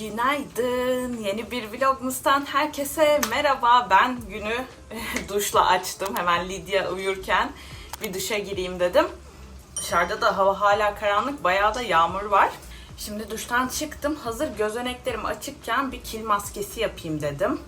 Günaydın. Yeni bir vlogmustan herkese merhaba. Ben günü duşla açtım. Hemen Lidya uyurken bir duşa gireyim dedim. Dışarıda da hava hala karanlık. Bayağı da yağmur var. Şimdi duştan çıktım. Hazır gözeneklerim açıkken bir kil maskesi yapayım dedim.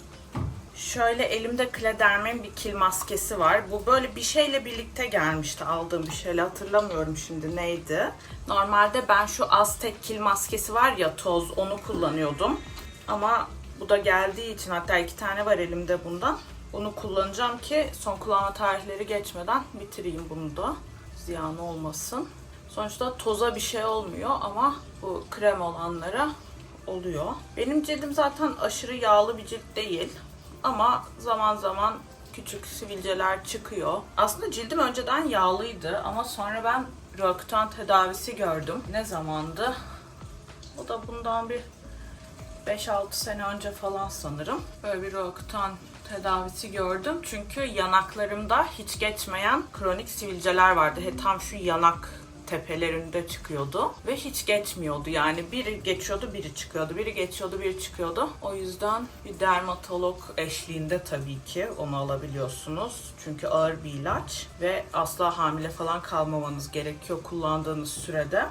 Şöyle elimde Klederm'in bir kil maskesi var. Bu böyle bir şeyle birlikte gelmişti. Aldığım bir şeyle hatırlamıyorum şimdi neydi. Normalde ben şu Aztek kil maskesi var ya toz onu kullanıyordum. Ama bu da geldiği için hatta iki tane var elimde bundan. Bunu kullanacağım ki son kullanma tarihleri geçmeden bitireyim bunu da. Ziyan olmasın. Sonuçta toza bir şey olmuyor ama bu krem olanlara oluyor. Benim cildim zaten aşırı yağlı bir cilt değil. Ama zaman zaman küçük sivilceler çıkıyor. Aslında cildim önceden yağlıydı ama sonra ben Roaccutane tedavisi gördüm. Ne zamandı? O da bundan bir 5-6 sene önce falan sanırım. Böyle bir Roaccutane tedavisi gördüm. Çünkü yanaklarımda hiç geçmeyen kronik sivilceler vardı. He, tam şu yanak tepelerinde çıkıyordu ve hiç geçmiyordu. Yani biri geçiyordu, biri çıkıyordu, biri geçiyordu, biri çıkıyordu. O yüzden bir dermatolog eşliğinde tabii ki onu alabiliyorsunuz. Çünkü ağır bir ilaç ve asla hamile falan kalmamanız gerekiyor kullandığınız sürede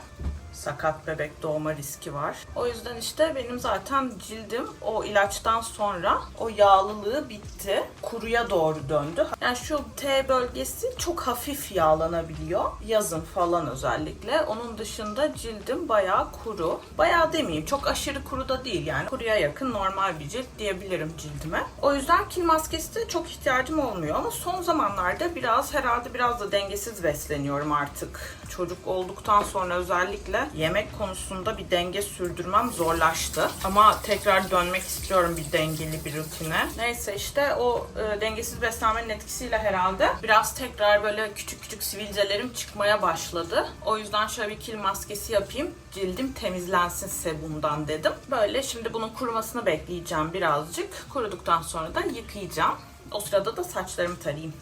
sakat bebek doğma riski var. O yüzden işte benim zaten cildim o ilaçtan sonra o yağlılığı bitti. Kuruya doğru döndü. Yani şu T bölgesi çok hafif yağlanabiliyor. Yazın falan özellikle. Onun dışında cildim bayağı kuru. Bayağı demeyeyim çok aşırı kuru da değil yani. Kuruya yakın normal bir cilt diyebilirim cildime. O yüzden kil maskesi de çok ihtiyacım olmuyor ama son zamanlarda biraz herhalde biraz da dengesiz besleniyorum artık. Çocuk olduktan sonra özellikle yemek konusunda bir denge sürdürmem zorlaştı. Ama tekrar dönmek istiyorum bir dengeli bir rutine. Neyse işte o e, dengesiz beslenmenin etkisiyle herhalde biraz tekrar böyle küçük küçük sivilcelerim çıkmaya başladı. O yüzden şöyle bir kil maskesi yapayım. Cildim temizlensin sebumdan dedim. Böyle şimdi bunun kurumasını bekleyeceğim birazcık. Kuruduktan sonra da yıkayacağım. O sırada da saçlarımı tarayayım.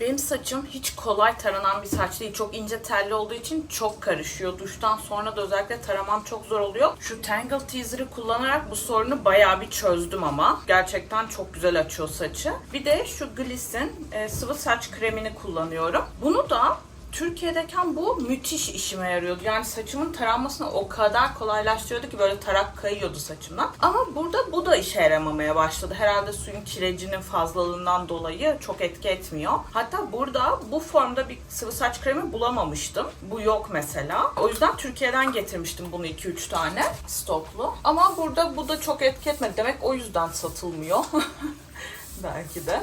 Benim saçım hiç kolay taranan bir saç değil. Çok ince telli olduğu için çok karışıyor. Duştan sonra da özellikle taramam çok zor oluyor. Şu Tangle Teaser'ı kullanarak bu sorunu bayağı bir çözdüm ama. Gerçekten çok güzel açıyor saçı. Bir de şu Gliss'in e, sıvı saç kremini kullanıyorum. Bunu da Türkiye'deyken bu müthiş işime yarıyordu. Yani saçımın taranmasını o kadar kolaylaştırıyordu ki böyle tarak kayıyordu saçımdan. Ama burada bu da işe yaramamaya başladı. Herhalde suyun kirecinin fazlalığından dolayı çok etki etmiyor. Hatta burada bu formda bir sıvı saç kremi bulamamıştım. Bu yok mesela. O yüzden Türkiye'den getirmiştim bunu 2-3 tane stoklu. Ama burada bu da çok etki etmedi. Demek o yüzden satılmıyor. Belki de.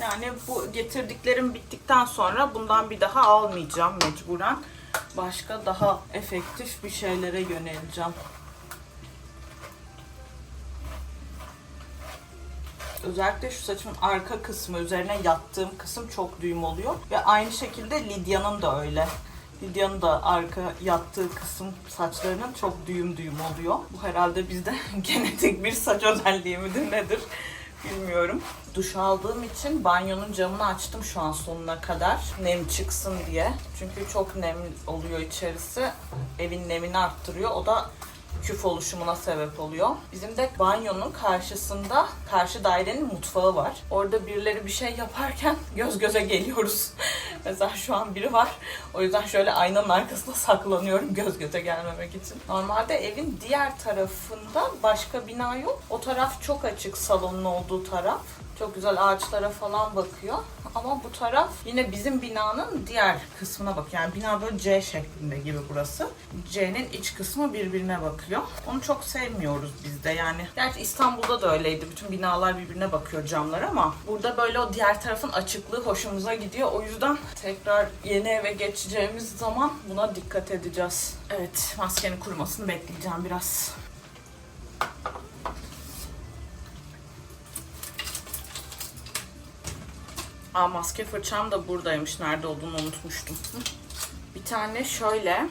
Yani bu getirdiklerim bittikten sonra bundan bir daha almayacağım mecburen. Başka daha efektif bir şeylere yöneleceğim. Özellikle şu saçımın arka kısmı üzerine yattığım kısım çok düğüm oluyor. Ve aynı şekilde Lidya'nın da öyle. Lidya'nın da arka yattığı kısım saçlarının çok düğüm düğüm oluyor. Bu herhalde bizde genetik bir saç özelliği midir nedir bilmiyorum. Duş aldığım için banyonun camını açtım şu an sonuna kadar. Nem çıksın diye. Çünkü çok nem oluyor içerisi. Evin nemini arttırıyor. O da küf oluşumuna sebep oluyor. Bizim de banyonun karşısında karşı dairenin mutfağı var. Orada birileri bir şey yaparken göz göze geliyoruz. Mesela şu an biri var. O yüzden şöyle aynanın arkasında saklanıyorum göz göze gelmemek için. Normalde evin diğer tarafında başka bina yok. O taraf çok açık salonun olduğu taraf. Çok güzel ağaçlara falan bakıyor. Ama bu taraf yine bizim binanın diğer kısmına bak. Yani bina böyle C şeklinde gibi burası. C'nin iç kısmı birbirine bakıyor. Onu çok sevmiyoruz biz de yani. Gerçi İstanbul'da da öyleydi. Bütün binalar birbirine bakıyor camlar ama burada böyle o diğer tarafın açıklığı hoşumuza gidiyor. O yüzden tekrar yeni eve geçeceğimiz zaman buna dikkat edeceğiz. Evet maskenin kurumasını bekleyeceğim biraz. Aa, maske fırçam da buradaymış. Nerede olduğunu unutmuştum. Bir tane şöyle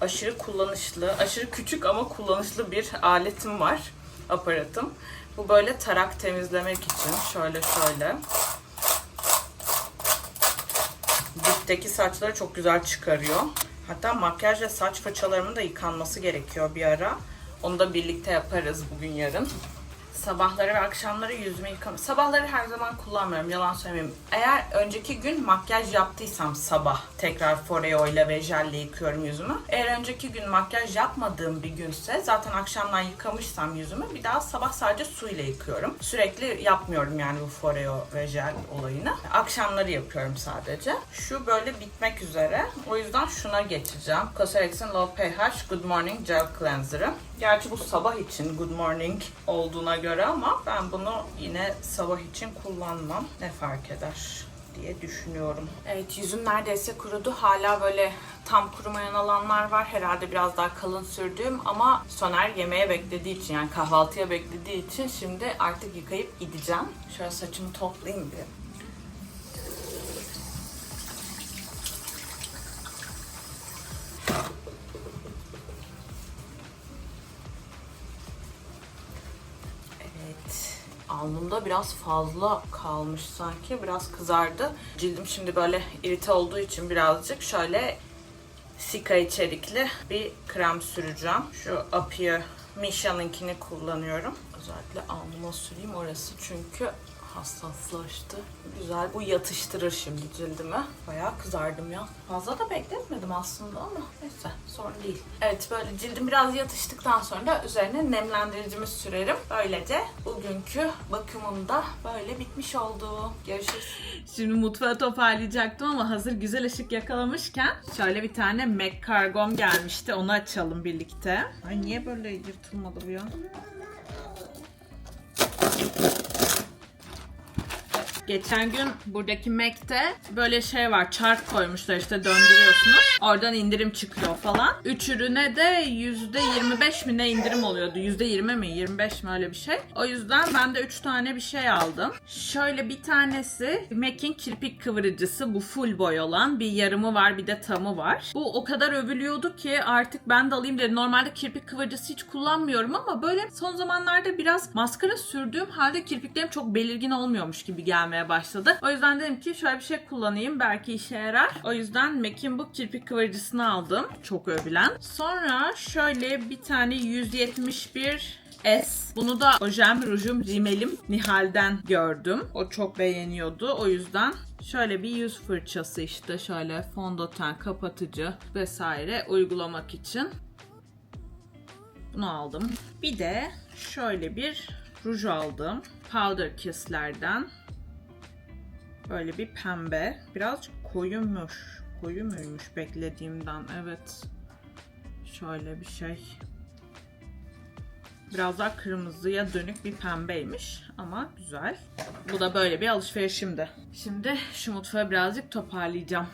aşırı kullanışlı, aşırı küçük ama kullanışlı bir aletim var. Aparatım. Bu böyle tarak temizlemek için. Şöyle şöyle. Dipteki saçları çok güzel çıkarıyor. Hatta makyaj ve saç fırçalarımın da yıkanması gerekiyor bir ara. Onu da birlikte yaparız bugün yarın. Sabahları ve akşamları yüzümü yıkam. Sabahları her zaman kullanmıyorum yalan söylemeyeyim. Eğer önceki gün makyaj yaptıysam sabah tekrar Foreo ile ve jelle yıkıyorum yüzümü. Eğer önceki gün makyaj yapmadığım bir günse zaten akşamdan yıkamışsam yüzümü bir daha sabah sadece su ile yıkıyorum. Sürekli yapmıyorum yani bu Foreo ve jel olayını. Akşamları yapıyorum sadece. Şu böyle bitmek üzere. O yüzden şuna geçeceğim. Cosrx'in Low pH Good Morning Gel Cleanser'ı. Gerçi bu sabah için Good Morning olduğuna göre ama ben bunu yine sabah için kullanmam. Ne fark eder diye düşünüyorum. Evet yüzüm neredeyse kurudu. Hala böyle tam kurumayan alanlar var. Herhalde biraz daha kalın sürdüğüm ama Soner yemeğe beklediği için yani kahvaltıya beklediği için şimdi artık yıkayıp gideceğim. Şöyle saçımı toplayayım bir. Alnımda biraz fazla kalmış sanki. Biraz kızardı. Cildim şimdi böyle irite olduğu için birazcık şöyle sika içerikli bir krem süreceğim. Şu Apia Misha'nınkini kullanıyorum. Özellikle alnıma süreyim orası çünkü hassaslaştı. Güzel. Bu yatıştırır şimdi cildimi. Bayağı kızardım ya. Fazla da bekletmedim aslında ama neyse sorun değil. Evet böyle cildim biraz yatıştıktan sonra da üzerine nemlendiricimi sürerim. Böylece bugünkü bakımım da böyle bitmiş oldu. Görüşürüz. Şimdi mutfağı toparlayacaktım ama hazır güzel ışık yakalamışken şöyle bir tane MAC kargom gelmişti. Onu açalım birlikte. Ay niye böyle yırtılmadı bu ya? Geçen gün buradaki Mac'te böyle şey var çark koymuşlar işte döndürüyorsunuz. Oradan indirim çıkıyor falan. Üç ürüne de %25 mi ne indirim oluyordu? %20 mi 25 mi öyle bir şey. O yüzden ben de 3 tane bir şey aldım. Şöyle bir tanesi Mac'in kirpik kıvırıcısı bu full boy olan. Bir yarımı var bir de tamı var. Bu o kadar övülüyordu ki artık ben de alayım dedim. Normalde kirpik kıvırıcısı hiç kullanmıyorum ama böyle son zamanlarda biraz maskara sürdüğüm halde kirpiklerim çok belirgin olmuyormuş gibi gelmeye başladı. O yüzden dedim ki şöyle bir şey kullanayım belki işe yarar. O yüzden MAC'in bu kirpik kıvırıcısını aldım. Çok övülen. Sonra şöyle bir tane 171 S. Bunu da ojem, rujum, rimelim Nihal'den gördüm. O çok beğeniyordu. O yüzden şöyle bir yüz fırçası işte şöyle fondöten, kapatıcı vesaire uygulamak için bunu aldım. Bir de şöyle bir ruj aldım. Powder Kiss'lerden. Böyle bir pembe. Birazcık koyumuş. Koyu muymuş beklediğimden? Evet. Şöyle bir şey. Biraz daha kırmızıya dönük bir pembeymiş ama güzel. Bu da böyle bir alışverişimdi. Şimdi şu mutfağı birazcık toparlayacağım.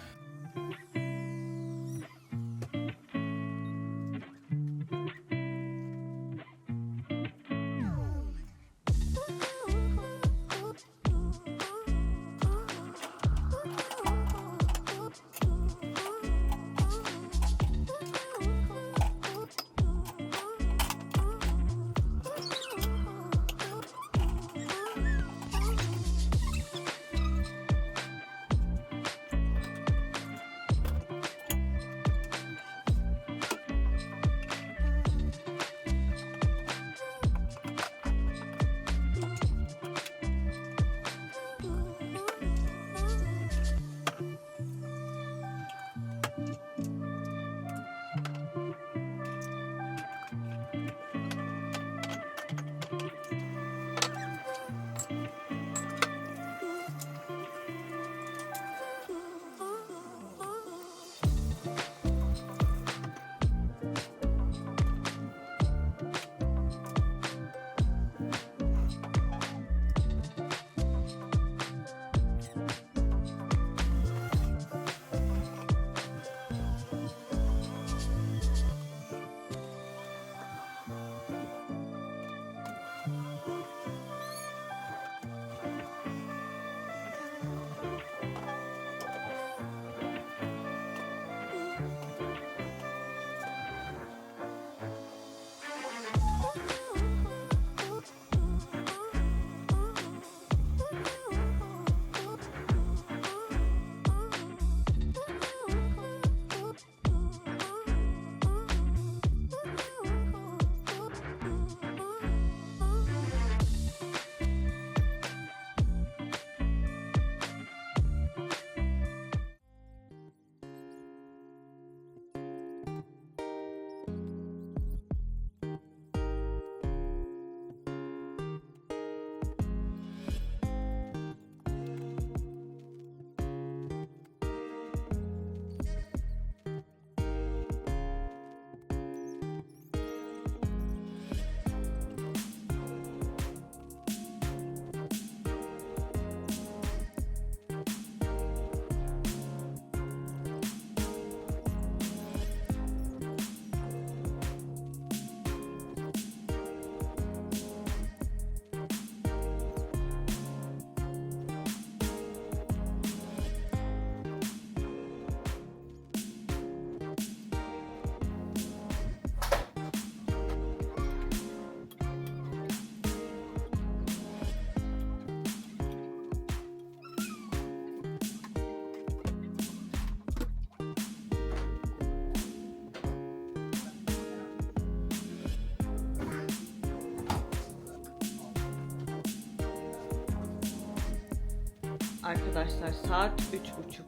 Arkadaşlar saat üç buçuk.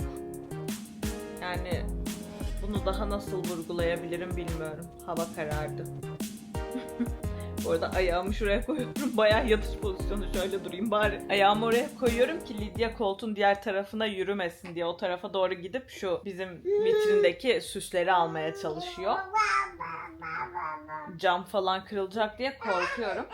Yani bunu daha nasıl vurgulayabilirim bilmiyorum. Hava karardı. Bu arada ayağımı şuraya koyuyorum. Bayağı yatış pozisyonu şöyle durayım bari. Ayağımı oraya koyuyorum ki Lidya koltuğun diğer tarafına yürümesin diye. O tarafa doğru gidip şu bizim vitrindeki süsleri almaya çalışıyor. Cam falan kırılacak diye korkuyorum.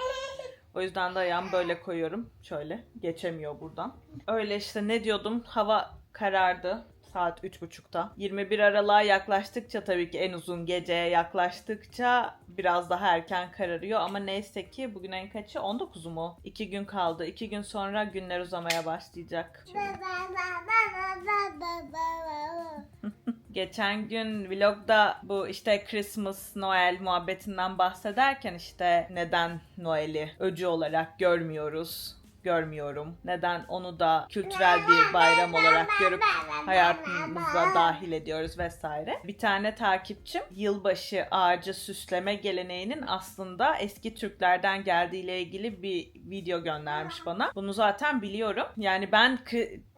O yüzden de ayağımı böyle koyuyorum. Şöyle. Geçemiyor buradan. Öyle işte ne diyordum? Hava karardı. Saat 3.30'da. 21 Aralık'a yaklaştıkça tabii ki en uzun geceye yaklaştıkça biraz daha erken kararıyor. Ama neyse ki bugün en kaçı? 19'u mu? 2 gün kaldı. 2 gün sonra günler uzamaya başlayacak. Geçen gün vlogda bu işte Christmas, Noel muhabbetinden bahsederken işte neden Noel'i öcü olarak görmüyoruz, görmüyorum. Neden onu da kültürel bir bayram olarak görüp hayatımıza dahil ediyoruz vesaire. Bir tane takipçim yılbaşı ağacı süsleme geleneğinin aslında eski Türklerden geldiğiyle ilgili bir video göndermiş bana. Bunu zaten biliyorum. Yani ben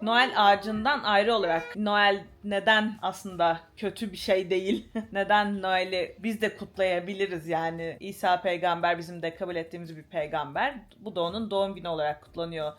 Noel ağacından ayrı olarak Noel neden aslında kötü bir şey değil? neden Noel'i biz de kutlayabiliriz yani? İsa peygamber bizim de kabul ettiğimiz bir peygamber. Bu da onun doğum günü olarak kutlanıyor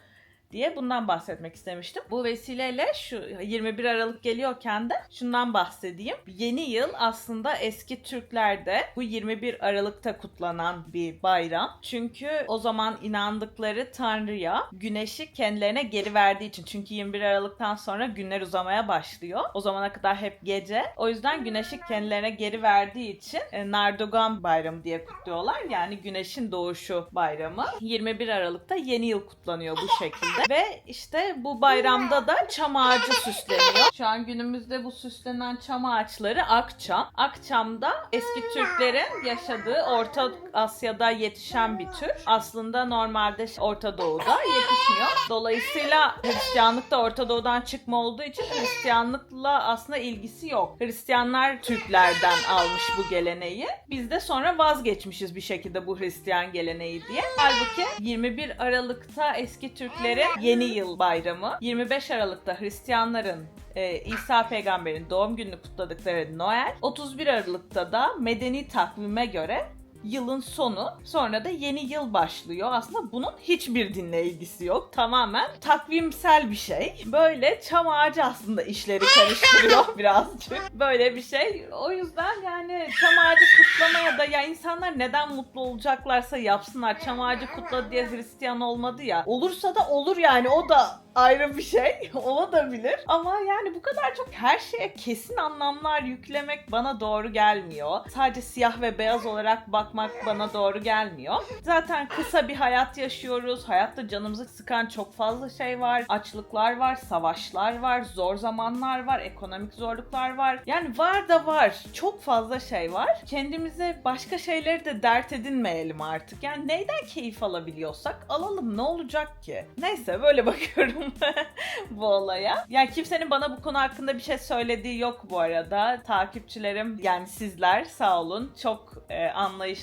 diye bundan bahsetmek istemiştim. Bu vesileyle şu 21 Aralık geliyorken de şundan bahsedeyim. Yeni yıl aslında eski Türklerde bu 21 Aralık'ta kutlanan bir bayram. Çünkü o zaman inandıkları Tanrı'ya güneşi kendilerine geri verdiği için. Çünkü 21 Aralık'tan sonra günler uzamaya başlıyor. O zamana kadar hep gece. O yüzden güneşi kendilerine geri verdiği için e, Nardogan bayramı diye kutluyorlar. Yani güneşin doğuşu bayramı. 21 Aralık'ta yeni yıl kutlanıyor bu şekilde. Ve işte bu bayramda da çam ağacı süsleniyor. Şu an günümüzde bu süslenen çam ağaçları akçam. Akçam da eski Türklerin yaşadığı Orta Asya'da yetişen bir tür. Aslında normalde Orta Doğu'da yetişmiyor. Dolayısıyla Hristiyanlık da Orta Doğu'dan çıkma olduğu için Hristiyanlıkla aslında ilgisi yok. Hristiyanlar Türklerden almış bu geleneği. Biz de sonra vazgeçmişiz bir şekilde bu Hristiyan geleneği diye. Halbuki 21 Aralık'ta eski Türklerin yeni yıl bayramı, 25 Aralık'ta Hristiyanların e, İsa peygamberin doğum gününü kutladıkları Noel, 31 Aralık'ta da medeni takvime göre yılın sonu sonra da yeni yıl başlıyor. Aslında bunun hiçbir dinle ilgisi yok. Tamamen takvimsel bir şey. Böyle çam ağacı aslında işleri karıştırıyor birazcık. Böyle bir şey. O yüzden yani çam ağacı kutlamaya da ya insanlar neden mutlu olacaklarsa yapsınlar. Çam ağacı kutladı diye Hristiyan olmadı ya. Olursa da olur yani o da ayrı bir şey. Olabilir. Ama yani bu kadar çok her şeye kesin anlamlar yüklemek bana doğru gelmiyor. Sadece siyah ve beyaz olarak bakmak bana doğru gelmiyor. Zaten kısa bir hayat yaşıyoruz. Hayatta canımızı sıkan çok fazla şey var. Açlıklar var, savaşlar var, zor zamanlar var, ekonomik zorluklar var. Yani var da var. Çok fazla şey var. Kendimize başka şeyleri de dert edinmeyelim artık. Yani neyden keyif alabiliyorsak alalım. Ne olacak ki? Neyse böyle bakıyorum bu olaya. Yani kimsenin bana bu konu hakkında bir şey söylediği yok bu arada. Takipçilerim yani sizler sağ olun. Çok e,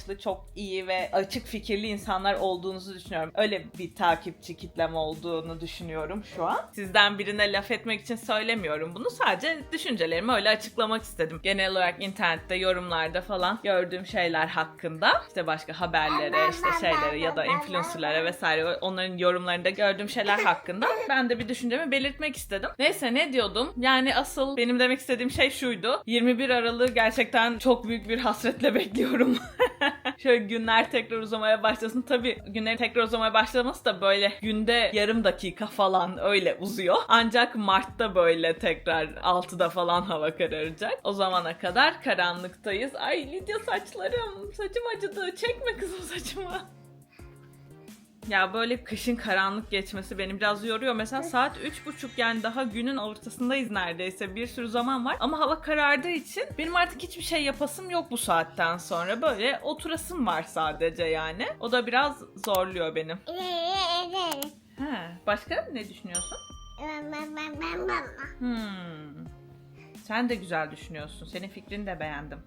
anlayışlı, çok iyi ve açık fikirli insanlar olduğunuzu düşünüyorum. Öyle bir takipçi kitlem olduğunu düşünüyorum şu an. Sizden birine laf etmek için söylemiyorum bunu. Sadece düşüncelerimi öyle açıklamak istedim. Genel olarak internette, yorumlarda falan gördüğüm şeyler hakkında. işte başka haberlere, işte şeylere ya da influencerlara vesaire onların yorumlarında gördüğüm şeyler hakkında ben de bir düşüncemi belirtmek istedim. Neyse ne diyordum? Yani asıl benim demek istediğim şey şuydu. 21 Aralık'ı gerçekten çok büyük bir hasretle bekliyorum. Şöyle günler tekrar uzamaya başlasın. Tabii günlerin tekrar uzamaya başlaması da böyle günde yarım dakika falan öyle uzuyor. Ancak Mart'ta böyle tekrar 6'da falan hava kararacak. O zamana kadar karanlıktayız. Ay Lidya saçlarım. Saçım acıdı. Çekme kızım saçımı. Ya böyle kışın karanlık geçmesi beni biraz yoruyor. Mesela saat üç buçuk yani daha günün ortasındayız neredeyse. Bir sürü zaman var. Ama hava karardığı için benim artık hiçbir şey yapasım yok bu saatten sonra. Böyle oturasım var sadece yani. O da biraz zorluyor benim. He, başka ne düşünüyorsun? Hmm. Sen de güzel düşünüyorsun. Senin fikrini de beğendim.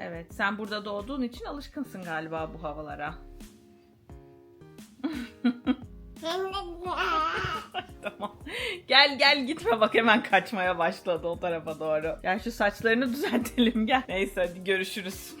Evet, sen burada doğduğun için alışkınsın galiba bu havalara. tamam. Gel gel gitme bak hemen kaçmaya başladı o tarafa doğru. Gel şu saçlarını düzeltelim gel. Neyse hadi görüşürüz.